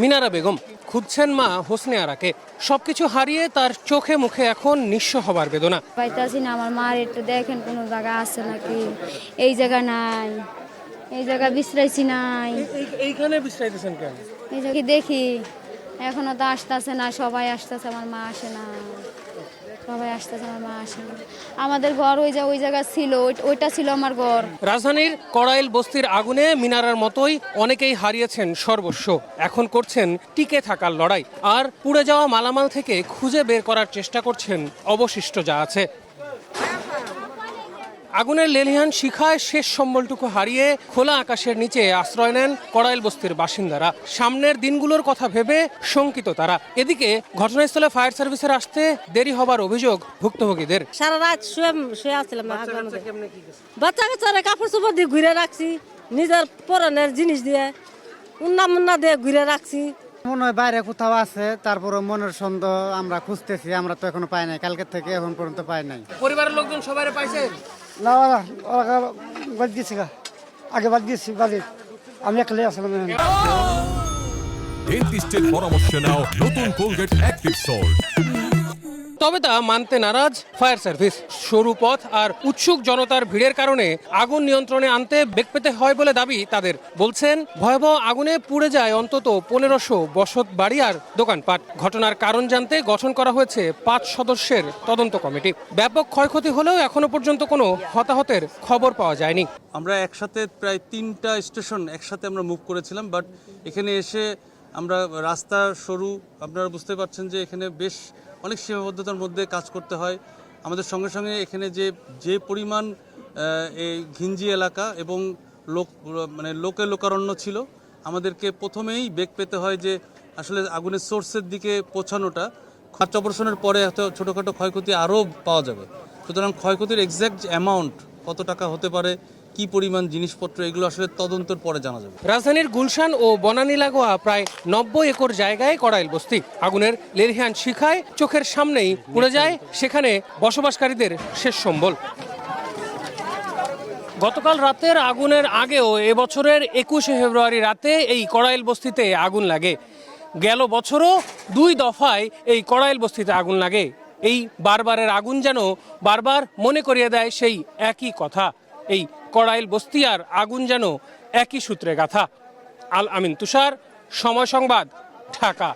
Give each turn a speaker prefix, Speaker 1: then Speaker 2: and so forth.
Speaker 1: মিনারা বেগম খুঁজছেন মা হোসনে আরাকে। সবকিছু হারিয়ে তার চোখে মুখে এখন নিঃস্ব হবার বেদনা।
Speaker 2: পাইতাছি না আমার মার একটু দেখেন কোনো জায়গা আছে নাকি? এই জায়গা নাই এই জায়গা বিশ্রাইছি নাই।
Speaker 1: এইখানে বিশ্রাইতেছেন কেন?
Speaker 2: এই জায়গা দেখি? এখনও তো আসতেছে না, সবাই আসতেছে, আমার মা আসে না। সবাই আসতেছে, আমার মা আসে না। আমাদের ঘর ওই জায়গা ওই জায়গা ছিল ওইটা ছিল আমার ঘর।
Speaker 1: রাজধানীর কড়াইল বস্তির আগুনে মিনারার মতোই অনেকেই হারিয়েছেন সর্বস্ব। এখন করছেন টিকে থাকার লড়াই। আর পুড়ে যাওয়া মালামাল থেকে খুঁজে বের করার চেষ্টা করছেন অবশিষ্ট যা আছে। আগুনের লেলিহান শিখায় শেষ সম্বলটুকু হারিয়ে খোলা আকাশের নিচে আশ্রয় নেন কড়াইল বস্তির বাসিন্দারা। সামনের দিনগুলোর কথা ভেবে শঙ্কিত তারা। এদিকে ঘটনাস্থলে ফায়ার সার্ভিসের আসতে দেরি হবার অভিযোগ ভুক্তভোগীদের।
Speaker 3: সারা রাত শুয়ে শুয়ে আসছিলাম। বাচ্চা কাচ্চারা কাপড় চোপড় দিয়ে ঘুরে রাখছি নিজের পরনের জিনিস দিয়ে উন্না মুন্না দিয়ে ঘুরে রাখছি।
Speaker 4: মনে হয় বাইরে কোথাও আছে তারপরে মনের সন্দেহ আমরা খুঁজতেছি আমরা তো এখনও পাই নাই কালকে থেকে এখন পর্যন্ত পাই নাই।
Speaker 1: পরিবারের লোকজন সবাই পাইছেন?
Speaker 5: না ওরা বাদ দিয়েছি গা। আগে বাদ দিয়েছি, বাদে। আমি একলাই আসলাম।
Speaker 6: ডেন্টিস্টের পরামর্শ নাও নতুন কোলগেট অ্যাক্টিভ সল্ট
Speaker 1: তবে তা মানতে নারাজ ফায়ার সার্ভিস। সরু পথ আর উৎসুক জনতার ভিড়ের কারণে আগুন নিয়ন্ত্রণে আনতে বেগ পেতে হয় বলে দাবি তাদের। বলছেন, ভয়াবহ আগুনে পুড়ে যায় অন্তত পনেরোশো বসত বাড়ি আর দোকানপাট। ঘটনার কারণ জানতে গঠন করা হয়েছে পাঁচ সদস্যের তদন্ত কমিটি। ব্যাপক ক্ষয়ক্ষতি হলেও এখনও পর্যন্ত কোনো হতাহতের খবর পাওয়া যায়নি।
Speaker 7: আমরা একসাথে প্রায় তিনটা স্টেশন একসাথে আমরা মুভ করেছিলাম, বাট এখানে এসে আমরা রাস্তা সরু, আপনারা বুঝতে পারছেন যে এখানে বেশ অনেক সীমাবদ্ধতার মধ্যে কাজ করতে হয়। আমাদের সঙ্গে সঙ্গে এখানে যে যে পরিমাণ এই ঘিঞ্জি এলাকা এবং লোক মানে লোকে লোকারণ্য ছিল, আমাদেরকে প্রথমেই বেগ পেতে হয় যে আসলে আগুনের সোর্সের দিকে পৌঁছানোটা। খাচ অপারেশনের পরে হয়তো ছোটোখাটো ক্ষয়ক্ষতি আরও পাওয়া যাবে। সুতরাং ক্ষয়ক্ষতির এক্স্যাক্ট অ্যামাউন্ট কত টাকা হতে পারে কি পরিমাণ জিনিসপত্র, এগুলো আসলে তদন্তের পরে জানা যাবে।
Speaker 1: রাজধানীর গুলশান ও বনানী লাগোয়া প্রায় নব্বই একর জায়গায় কড়াইল বস্তি। আগুনের লেরহিয়ান শিখায় চোখের সামনেই পুড়ে যায় সেখানে বসবাসকারীদের শেষ সম্বল। গতকাল রাতের আগুনের আগেও এবছরের একুশে ফেব্রুয়ারি রাতে এই কড়াইল বস্তিতে আগুন লাগে। গেল বছরও দুই দফায় এই কড়াইল বস্তিতে আগুন লাগে। এই বারবারের আগুন যেন বারবার মনে করিয়ে দেয় সেই একই কথা। এই কড়াইল বস্তিয়ার আগুন যেন একই সূত্রে গাথা। আল আমিন তুষার সময় সংবাদ ঢাকা।